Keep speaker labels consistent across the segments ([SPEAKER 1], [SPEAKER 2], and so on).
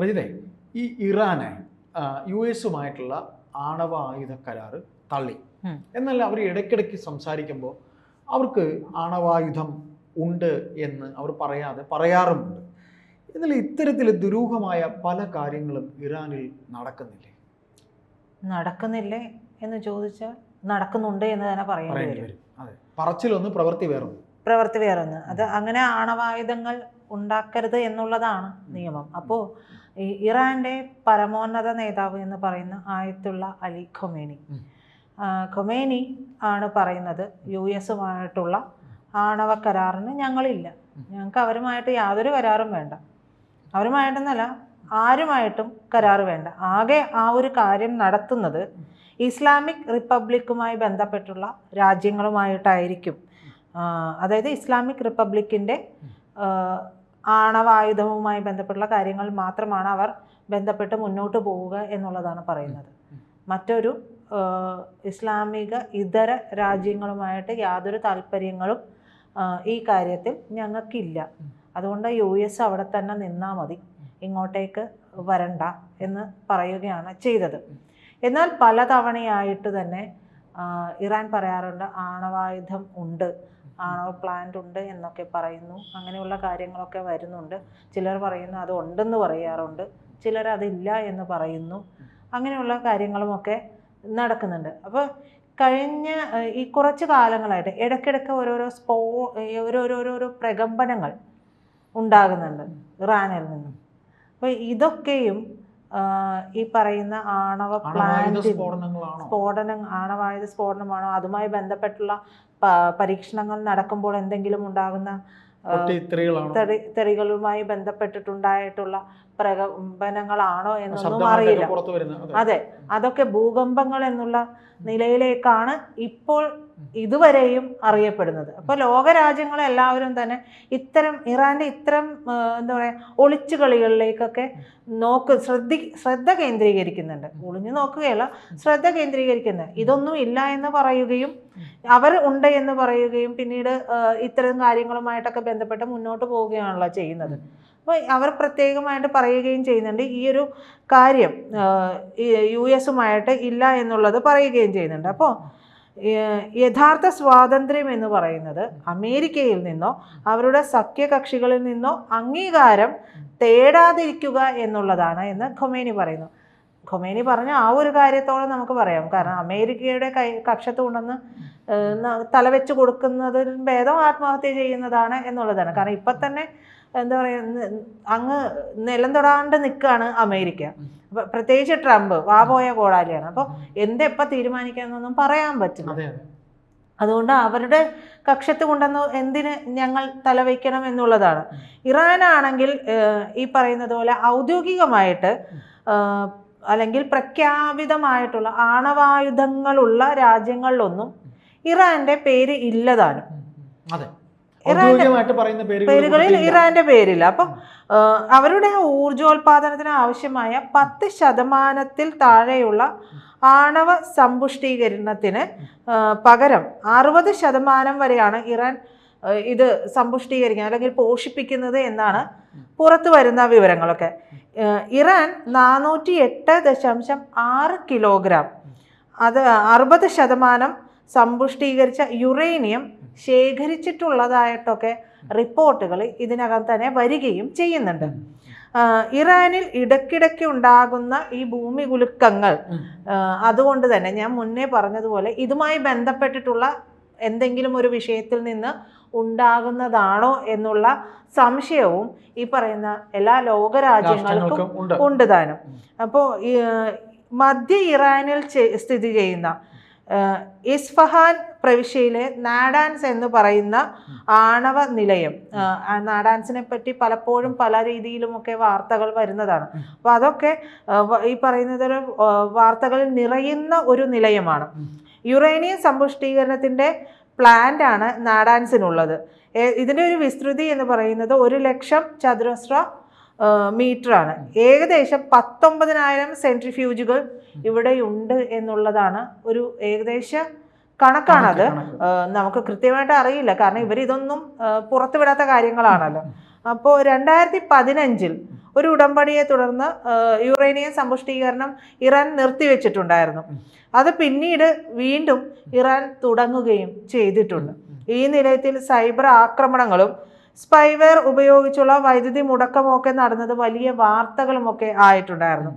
[SPEAKER 1] പ്രജിതെ ഈ ഇറാനെ യു എസുമായിട്ടുള്ള ആണവ ആയുധ കരാറ് തള്ളി. എന്നാൽ അവർ ഇടയ്ക്കിടയ്ക്ക് സംസാരിക്കുമ്പോൾ അവർക്ക് ആണവായുധം ഉണ്ട് എന്ന് അവർ പറയാതെ പറയാറുമുണ്ട്. എന്നാൽ ഇത്തരത്തിൽ ദുരൂഹമായ പല കാര്യങ്ങളും ഇറാനിൽ നടക്കുന്നില്ലേ?
[SPEAKER 2] നടക്കുന്നില്ലേ എന്ന് ചോദിച്ചാൽ നടക്കുന്നുണ്ട് എന്ന് തന്നെ പറയേണ്ടി വരും.
[SPEAKER 1] പറച്ചിലൊന്ന് പ്രവൃത്തി വേറൊന്ന്.
[SPEAKER 2] പ്രവൃത്തി വേറൊന്ന്. അത് അങ്ങനെ ആണവായുധങ്ങൾ ഉണ്ടാക്കരുത് എന്നുള്ളതാണ് നിയമം. അപ്പോൾ ഈ ഇറാന്റെ പരമോന്നത നേതാവ് എന്ന് പറയുന്ന ആയത്തുള്ള അലി ഖൊമേനി. ഖൊമേനി ആണ് പറയുന്നത് യു എസുമായിട്ടുള്ള ആണവ കരാറിന് ഞങ്ങളില്ല. ഞങ്ങൾക്ക് അവരുമായിട്ട് യാതൊരു കരാറും വേണ്ട. അവരുമായിട്ടെന്നല്ല ആരുമായിട്ടും കരാർ വേണ്ട. ആകെ ആ ഒരു കാര്യം നടത്തുന്നത് ഇസ്ലാമിക് റിപ്പബ്ലിക്കുമായി ബന്ധപ്പെട്ടുള്ള രാജ്യങ്ങളുമായിട്ടായിരിക്കും. അതായത് ഇസ്ലാമിക് റിപ്പബ്ലിക്കിന്റെ ആണവായുധവുമായി ബന്ധപ്പെട്ടുള്ള കാര്യങ്ങൾ മാത്രമാണ് അവർ ബന്ധപ്പെട്ട് മുന്നോട്ട് പോവുക എന്നുള്ളതാണ് പറയുന്നത്. മറ്റൊരു ഇസ്ലാമിക ഇതര രാജ്യങ്ങളുമായിട്ട് യാതൊരു താല്പര്യങ്ങളും ഈ കാര്യത്തിൽ ഞങ്ങൾക്കില്ല. അതുകൊണ്ട് യു എസ് അവിടെ തന്നെ നിന്നാൽ മതി. ഇങ്ങോട്ടേക്ക് വരണ്ട എന്ന് പറയുകയാണ് ചെയ്തത്. എന്നാൽ പലതവണയായിട്ട് തന്നെ ഇറാൻ പറയാറുണ്ട് ആണവായുധം ഉണ്ട്. ആണവ പ്ലാന്റ് ഉണ്ട് എന്നൊക്കെ പറയുന്നു. അങ്ങനെയുള്ള കാര്യങ്ങളൊക്കെ വരുന്നുണ്ട്. ചിലർ പറയുന്നു അത് ഉണ്ടെന്ന് പറയാറുണ്ട്. ചിലർ അതില്ല എന്ന് പറയുന്നു. അങ്ങനെയുള്ള കാര്യങ്ങളുമൊക്കെ നടക്കുന്നുണ്ട്. അപ്പോൾ കഴിഞ്ഞ ഈ കുറച്ച് കാലങ്ങളായിട്ട് ഇടയ്ക്കിടയ്ക്ക് ഓരോരോ സ്പോ ഓരോരോരോരോ പ്രകമ്പനങ്ങൾ ഉണ്ടാകുന്നുണ്ട്. ഇറാനിൽ നിന്നും. അപ്പോൾ ഇതൊക്കെയും ഈ പറയുന്ന ആണവ പ്ലാന്റ് സ്ഫോടനം ആണവായുധ സ്ഫോടനമാണോ? അതുമായി ബന്ധപ്പെട്ടുള്ള പരീക്ഷണങ്ങൾ നടക്കുമ്പോൾ എന്തെങ്കിലും ഉണ്ടാകുന്ന തെറികളുമായി ബന്ധപ്പെട്ടിട്ടുണ്ടായിട്ടുള്ള പ്രകമ്പനങ്ങളാണോ എന്നൊന്നും അറിയില്ല.
[SPEAKER 1] അതെ.
[SPEAKER 2] അതെ. അതൊക്കെ ഭൂകമ്പങ്ങൾ എന്നുള്ള നിലയിലേക്കാണ് ഇപ്പോൾ ഇതുവരെയും അറിയപ്പെടുന്നത്. അപ്പോൾ ലോകരാജ്യങ്ങളെല്ലാവരും തന്നെ ഇത്തരം ഇറാന്റെ ഇത്തരം എന്താ പറയുക ഒളിച്ചുകളികളിലേക്കൊക്കെ നോക്ക് ശ്രദ്ധി ശ്രദ്ധ കേന്ദ്രീകരിക്കുന്നുണ്ട്. ഒളിഞ്ഞു നോക്കുകയല്ല ശ്രദ്ധ കേന്ദ്രീകരിക്കുന്നത് ഇതൊന്നും ഇല്ല എന്ന് പറയുകയും അവർ ഉണ്ട് എന്ന് പറയുകയും പിന്നീട് ഇത്തരം കാര്യങ്ങളുമായിട്ടൊക്കെ ബന്ധപ്പെട്ട് മുന്നോട്ട് പോവുകയാണല്ലോ ചെയ്യുന്നത്. അപ്പോൾ അവർ പ്രത്യേകമായിട്ട് പറയുകയും ചെയ്യുന്നുണ്ട്. ഈ ഒരു കാര്യം യു എസുമായിട്ട് ഇല്ല എന്നുള്ളത് പറയുകയും ചെയ്യുന്നുണ്ട്. അപ്പോൾ യഥാർത്ഥ സ്വാതന്ത്ര്യം എന്ന് പറയുന്നത് അമേരിക്കയിൽ നിന്നോ അവരുടെ സഖ്യകക്ഷികളിൽ നിന്നോ അംഗീകാരം തേടാതിരിക്കുക എന്നുള്ളതാണ് എന്ന് ഖൊമേനി പറയുന്നു. ഖൊമേനി പറഞ്ഞ ആ ഒരു കാര്യത്തോളം നമുക്ക് പറയാം. കാരണം അമേരിക്കയുടെ കൈ കക്ഷത്ത് കൊണ്ടുവന്ന് തലവെച്ച് കൊടുക്കുന്നതിൽ ഭേദം ആത്മഹത്യ ചെയ്യുന്നതാണ് എന്നുള്ളതാണ്. കാരണം ഇപ്പം തന്നെ എന്താ പറയുക അങ്ങ് നിലം തൊടാണ്ട് നിൽക്കുകയാണ് അമേരിക്ക. അപ്പൊ പ്രത്യേകിച്ച് ട്രംപ് വാപോയ കോടാലിയാണ്. അപ്പോൾ എന്തെപ്പോൾ തീരുമാനിക്കാമെന്നൊന്നും പറയാൻ പറ്റില്ല.
[SPEAKER 1] അതെ അതെ.
[SPEAKER 2] അതുകൊണ്ട് അവരുടെ കക്ഷത്ത് കൊണ്ടെന്ന് എന്തിന് ഞങ്ങൾ തലവയ്ക്കണം എന്നുള്ളതാണ്. ഇറാനാണെങ്കിൽ ഈ പറയുന്നത് പോലെ ഔദ്യോഗികമായിട്ട് അല്ലെങ്കിൽ പ്രഖ്യാപിതമായിട്ടുള്ള ആണവായുധങ്ങളുള്ള രാജ്യങ്ങളിലൊന്നും ഇറാന്റെ പേര് ഇല്ലതാനും
[SPEAKER 1] ഉം. അതെ.
[SPEAKER 2] ഇറാന്റെ- പേരുകളിൽ ഇറാന്റെ പേരില്ല അപ്പം അവരുടെ ഊർജോൽപാദനത്തിന് ആവശ്യമായ പത്ത് ശതമാനത്തിൽ താഴെയുള്ള ആണവ സമ്പുഷ്ടീകരണത്തിന് പകരം അറുപത് ശതമാനം വരെയാണ് ഇറാൻ ഇത് സമ്പുഷ്ടീകരിക്കുന്നത് അല്ലെങ്കിൽ പോഷിപ്പിക്കുന്നത് എന്നാണ് പുറത്തു വരുന്ന വിവരങ്ങളൊക്കെ. ഇറാൻ നാനൂറ്റി എട്ട് ദശാംശം ആറ് കിലോഗ്രാം അത് അറുപത് ശതമാനം സമ്പുഷ്ടീകരിച്ച യുറേനിയം ശേഖരിച്ചിട്ടുള്ളതായിട്ടൊക്കെ റിപ്പോർട്ടുകൾ ഇതിനകം തന്നെ വരികയും ചെയ്യുന്നുണ്ട്. ഇറാനിൽ ഇടയ്ക്കിടയ്ക്ക് ഉണ്ടാകുന്ന ഈ ഭൂമി കുലുക്കങ്ങൾ അതുകൊണ്ട് തന്നെ ഞാൻ മുന്നേ പറഞ്ഞതുപോലെ ഇതുമായി ബന്ധപ്പെട്ടിട്ടുള്ള എന്തെങ്കിലും ഒരു വിഷയത്തിൽ നിന്ന് ഉണ്ടാകുന്നതാണോ എന്നുള്ള സംശയവും ഈ പറയുന്ന എല്ലാ ലോകരാജ്യങ്ങൾക്കും
[SPEAKER 1] ഉണ്ട്.
[SPEAKER 2] താനും. അപ്പോൾ മധ്യ ഇറാനിൽ സ്ഥിതി ചെയ്യുന്ന ഇസ്ഫഹാൻ പ്രവിശ്യയിലെ നാഡാൻസ് എന്ന് പറയുന്ന ആണവ നിലയം. നാഡാൻസിനെ പറ്റി പലപ്പോഴും പല രീതിയിലുമൊക്കെ വാർത്തകൾ വരുന്നതാണ്. അപ്പോൾ അതൊക്കെ ഈ പറയുന്നത് ഒരു ഏഹ്, വാർത്തകളിൽ നിറയുന്ന ഒരു നിലയമാണ്. യുറേനിയം സമ്പുഷ്ടീകരണത്തിന്റെ പ്ലാന്റ് ആണ് നാഡാൻസിനുള്ളത് ഇതിന്റെ ഒരു വിസ്തൃതി എന്ന് പറയുന്നത് ഒരു ലക്ഷം ചതുരശ്ര മീറ്റർ ആണ് ഏകദേശം പത്തൊമ്പതിനായിരം സെൻട്രിഫ്യൂജുകൾ ഇവിടെയുണ്ട് എന്നുള്ളതാണ് ഒരു ഏകദേശ കണക്കാണത്.
[SPEAKER 1] കണക്ക്.
[SPEAKER 2] നമുക്ക് കൃത്യമായിട്ട് അറിയില്ല. കാരണം ഇവർ ഇതൊന്നും പുറത്തുവിടാത്ത കാര്യങ്ങളാണല്ലോ. അപ്പോൾ രണ്ടായിരത്തി പതിനഞ്ചിൽ ഒരു ഉടമ്പടിയെ തുടർന്ന് യുറേനിയൻ യുറേനിയം സമ്പുഷ്ടീകരണം ഇറാൻ നിർത്തിവെച്ചിട്ടുണ്ടായിരുന്നു. അത് പിന്നീട് വീണ്ടും ഇറാൻ തുടങ്ങുകയും ചെയ്തിട്ടുണ്ട്. ഈ നിലയത്തിൽ സൈബർ ആക്രമണങ്ങളും സ്പൈവെയർ ഉപയോഗിച്ചുള്ള വൈദ്യുതി മുടക്കമൊക്കെ നടന്നത് വലിയ വാർത്തകളുമൊക്കെ ആയിട്ടുണ്ടായിരുന്നു.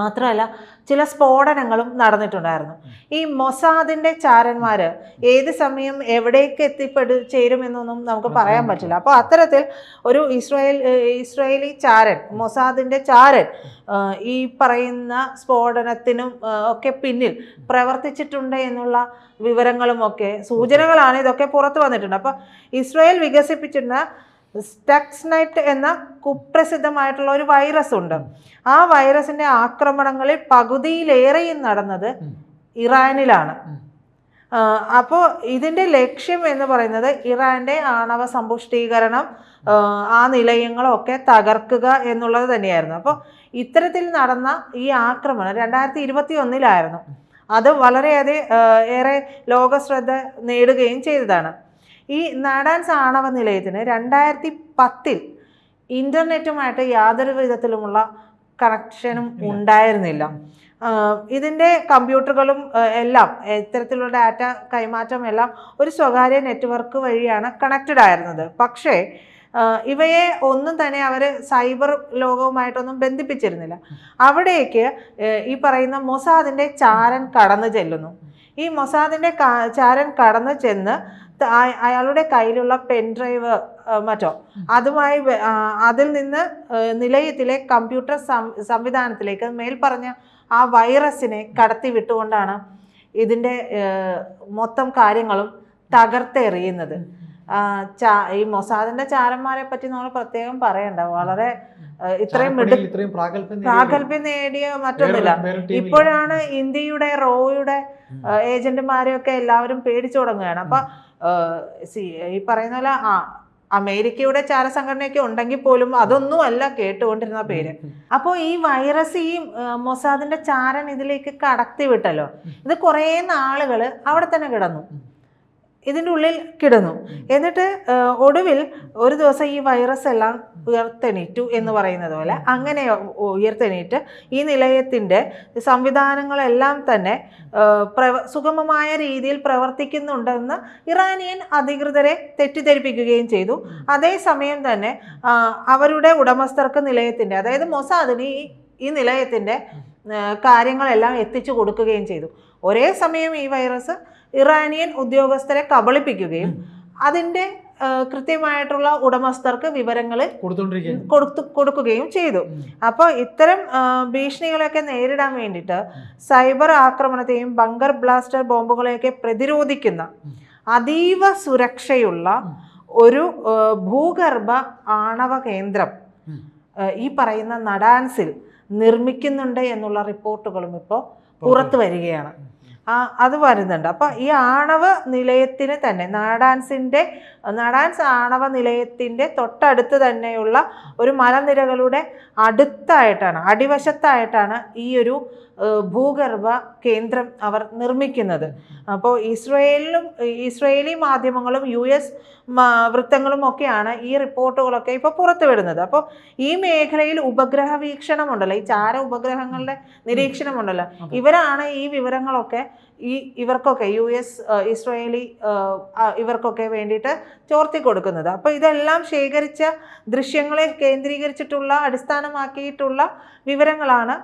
[SPEAKER 2] മാത്രമല്ല ചില സ്ഫോടനങ്ങളും നടന്നിട്ടുണ്ടായിരുന്നു. ഈ മൊസാദിന്റെ ചാരന്മാര് ഏത് സമയം എവിടേക്ക് എത്തിപ്പെടു ചേരുമെന്നൊന്നും നമുക്ക് പറയാൻ പറ്റില്ല. അപ്പോൾ അത്തരത്തിൽ ഒരു ഇസ്രായേൽ ഇസ്രായേലി ചാരൻ മൊസാദിന്റെ ചാരൻ ഈ പറയുന്ന സ്ഫോടനത്തിനും ഒക്കെ പിന്നിൽ പ്രവർത്തിച്ചിട്ടുണ്ട് എന്നുള്ള വിവരങ്ങളും ഒക്കെ സൂചനകളാണ് ഇതൊക്കെ പുറത്തു വന്നിട്ടുണ്ട്. അപ്പോൾ ഇസ്രായേൽ വികസിപ്പിച്ചിരുന്ന സ്റ്റക്സ്നൈറ്റ് എന്ന കുപ്രസിദ്ധമായിട്ടുള്ള ഒരു വൈറസ് ഉണ്ട്. ആ വൈറസിന്റെ ആക്രമണങ്ങളിൽ പകുതിയിലേറെയും നടന്നത് ഇറാനിലാണ്. അപ്പോൾ ഇതിന്റെ ലക്ഷ്യം എന്ന് പറയുന്നത് ഇറാന്റെ ആണവ സമ്പുഷ്ടീകരണം ആ, നിലയങ്ങളൊക്കെ തകർക്കുക എന്നുള്ളത് തന്നെയായിരുന്നു. അപ്പോൾ ഇത്തരത്തിൽ നടന്ന ഈ ആക്രമണം രണ്ടായിരത്തി ഇരുപത്തി ഒന്നിലായിരുന്നു അത് വളരെയധികം ഏറെ ലോകശ്രദ്ധ നേടുകയും ചെയ്തതാണ്. ഈ നാടാൻ ആണവ നിലയത്തിന് രണ്ടായിരത്തി പത്തിൽ ഇന്റർനെറ്റുമായിട്ട് യാതൊരു വിധത്തിലുമുള്ള കണക്ഷനും ഉണ്ടായിരുന്നില്ല. ഇതിന്റെ കമ്പ്യൂട്ടറുകളും എല്ലാം ഇത്തരത്തിലുള്ള ഡാറ്റ കൈമാറ്റം എല്ലാം ഒരു സ്വകാര്യ നെറ്റ്വർക്ക് വഴിയാണ് കണക്റ്റഡ് ആയിരുന്നത്. പക്ഷേ ഇവയെ ഒന്നും തന്നെ അവർ സൈബർ ലോകവുമായിട്ടൊന്നും ബന്ധിപ്പിച്ചിരുന്നില്ല. അവിടേക്ക് ഈ പറയുന്ന മൊസാദിന്റെ ചാരൻ കടന്നു ചെല്ലുന്നു. ഈ മൊസാദിന്റെ ചാരൻ കടന്നു ചെന്ന് അയാളുടെ കയ്യിലുള്ള പെൻ ഡ്രൈവ് മറ്റോ? അതുമായി അതിൽ നിന്ന് നിലയത്തിലെ കമ്പ്യൂട്ടർ സംവിധാനത്തിലേക്ക് മേൽപ്പറഞ്ഞ ആ വൈറസിനെ കടത്തി വിട്ടുകൊണ്ടാണ് ഇതിന്റെ മൊത്തം കാര്യങ്ങളും തകർത്തെറിയുന്നത് ചാ- ഈ മൊസാദിന്റെ ചാരന്മാരെ പറ്റി നമ്മൾ പ്രത്യേകം പറയണ്ട. വളരെ ഇത്രയും
[SPEAKER 1] പ്രാഗല്ഭ്യം പ്രാഗൽഭ്യം നേടിയ
[SPEAKER 2] മറ്റൊന്നുമില്ല. ഇപ്പോഴാണ് ഇന്ത്യയുടെ റോയുടെ ഏജന്റുമാരെയൊക്കെ എല്ലാവരും പേടിച്ചു തുടങ്ങുകയാണ്. അപ്പൊ സി- ഈ പറയുന്ന പോലെ ആ അമേരിക്കയുടെ ചാരസംഘടനയൊക്കെ ഉണ്ടെങ്കിൽ പോലും അതൊന്നുമല്ല കേട്ടുകൊണ്ടിരുന്ന പേര്. അപ്പോൾ ഈ വൈറസ് ഈ മൊസാദിന്റെ ചാരൻ ഇതിലേക്ക് കടത്തി വിട്ടല്ലോ ഇത് കുറേ നാളുകൾ അവിടെ തന്നെ കിടന്നു. ഇതിന്റെ ഉള്ളിൽ കിടന്നു. എന്നിട്ട് ഒടുവിൽ ഒരു ദിവസം ഈ വൈറസ് എല്ലാം ഉയർത്തെണീറ്റു എന്ന് പറയുന്നത് പോലെ അങ്ങനെ ഉയർത്തെണീറ്റ് ഈ നിലയത്തിന്റെ സംവിധാനങ്ങളെല്ലാം തന്നെ പ്രവ സുഗമമായ രീതിയിൽ പ്രവർത്തിക്കുന്നുണ്ടെന്ന് ഇറാനിയൻ അധികൃതരെ തെറ്റിദ്ധരിപ്പിക്കുകയും ചെയ്തു. അതേസമയം തന്നെ അവരുടെ ഉടമസ്ഥർക്ക് നിലയത്തിന്റെ അതായത് മൊസാദിന് ഈ നിലയത്തിന്റെ കാര്യങ്ങളെല്ലാം എത്തിച്ചു കൊടുക്കുകയും ചെയ്തു. ഒരേ സമയം ഈ വൈറസ് ഇറാനിയൻ ഉദ്യോഗസ്ഥരെ കബളിപ്പിക്കുകയും അതിന്റെ കൃത്യമായിട്ടുള്ള ഉടമസ്ഥർക്ക് വിവരങ്ങൾ കൊടുത്തു കൊടുക്കുകയും ചെയ്തു. അപ്പോൾ ഇത്തരം ഭീഷണികളൊക്കെ ഭീഷണികളെയൊക്കെ നേരിടാൻ വേണ്ടിയിട്ട് സൈബർ ആക്രമണത്തെയും ബങ്കർ ബ്ലാസ്റ്റർ ബോംബുകളെയൊക്കെ പ്രതിരോധിക്കുന്ന അതീവ സുരക്ഷയുള്ള ഒരു ഭൂഗർഭ ആണവ കേന്ദ്രം ഈ പറയുന്ന നടാൻസിൽ നിർമ്മിക്കുന്നുണ്ട് എന്നുള്ള റിപ്പോർട്ടുകളും ഇപ്പോൾ പുറത്തു വരികയാണ്. ആ അത് വരുന്നുണ്ട്. അപ്പോൾ ഈ ആണവ നിലയത്തിന് തന്നെ നാടാൻസിന്റെ നാടാൻസ് ആണവ നിലയത്തിന്റെ തൊട്ടടുത്ത് തന്നെയുള്ള ഒരു മലനിരകളുടെ അടുത്തായിട്ടാണ് അടിവശത്തായിട്ടാണ് ഈ ഒരു ഭൂഗർഭ കേന്ദ്രം അവർ നിർമ്മിക്കുന്നത്. അപ്പോൾ ഇസ്രയേലിലും ഇസ്രയേലി മാധ്യമങ്ങളും യു എസ് വൃത്തങ്ങളും ഒക്കെയാണ് ഈ റിപ്പോർട്ടുകളൊക്കെ ഇപ്പോൾ പുറത്തു പുറത്തുവിടുന്നത് അപ്പോൾ ഈ മേഖലയിൽ ഉപഗ്രഹ വീക്ഷണം ഉണ്ടല്ലോ ഈ ചാര ഉപഗ്രഹങ്ങളുടെ നിരീക്ഷണമുണ്ടല്ലോ.
[SPEAKER 1] ഉണ്ടല്ലോ
[SPEAKER 2] ഇവരാണ് ഈ വിവരങ്ങളൊക്കെ ഈ ഇവർക്കൊക്കെ യു എസ് ഇസ്രയേലി ഇവർക്കൊക്കെ വേണ്ടിയിട്ട് ചോർത്തി കൊടുക്കുന്നത്. അപ്പോൾ ഇതെല്ലാം ശേഖരിച്ച ദൃശ്യങ്ങളെ കേന്ദ്രീകരിച്ചിട്ടുള്ള അടിസ്ഥാനമാക്കിയിട്ടുള്ള വിവരങ്ങളാണ്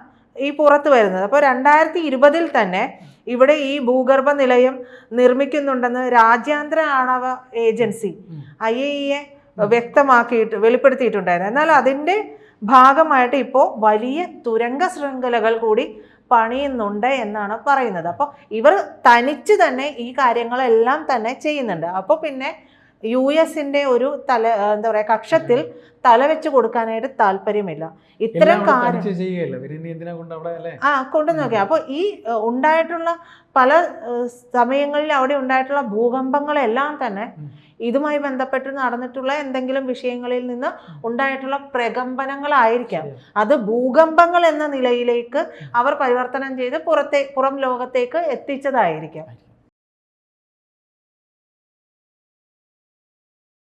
[SPEAKER 2] ഈ പുറത്ത് വരുന്നത്. അപ്പോൾ രണ്ടായിരത്തി ഇരുപതിൽ തന്നെ ഇവിടെ ഈ ഭൂഗർഭ നിലയം നിർമ്മിക്കുന്നുണ്ടെന്ന് രാജ്യാന്തര ആണവ ഏജൻസി. ഐ എ ഇയെ വ്യക്തമാക്കിയിട്ട് വെളിപ്പെടുത്തിയിട്ടുണ്ടായിരുന്നു. എന്നാൽ അതിന്റെ ഭാഗമായിട്ട് ഇപ്പോൾ വലിയ തുരങ്ക ശൃംഖലകൾ കൂടി പണിയുന്നുണ്ട് എന്നാണ് പറയുന്നത്. അപ്പോൾ ഇവർ തനിച്ച് തന്നെ ഈ കാര്യങ്ങളെല്ലാം തന്നെ ചെയ്യുന്നുണ്ട്. അപ്പോൾ പിന്നെ യു എസിന്റെ ഒരു തല എന്താ പറയുക കക്ഷത്തിൽ തല വെച്ച് കൊടുക്കാനായിട്ട് താല്പര്യമില്ല. ഇത്തരം കാര്യം ആ കൊണ്ടു നോക്കിയാൽ അപ്പോൾ ഈ ഉണ്ടായിട്ടുള്ള പല സമയങ്ങളിൽ അവിടെ ഉണ്ടായിട്ടുള്ള ഭൂകമ്പങ്ങളെല്ലാം തന്നെ ഇതുമായി ബന്ധപ്പെട്ട് നടന്നിട്ടുള്ള എന്തെങ്കിലും വിഷയങ്ങളിൽ നിന്ന് ഉണ്ടായിട്ടുള്ള പ്രകമ്പനങ്ങളായിരിക്കാം. അത് ഭൂകമ്പങ്ങൾ എന്ന നിലയിലേക്ക് അവർ പരിവർത്തനം ചെയ്ത് പുറത്തെ പുറം ലോകത്തേക്ക് എത്തിച്ചതായിരിക്കാം.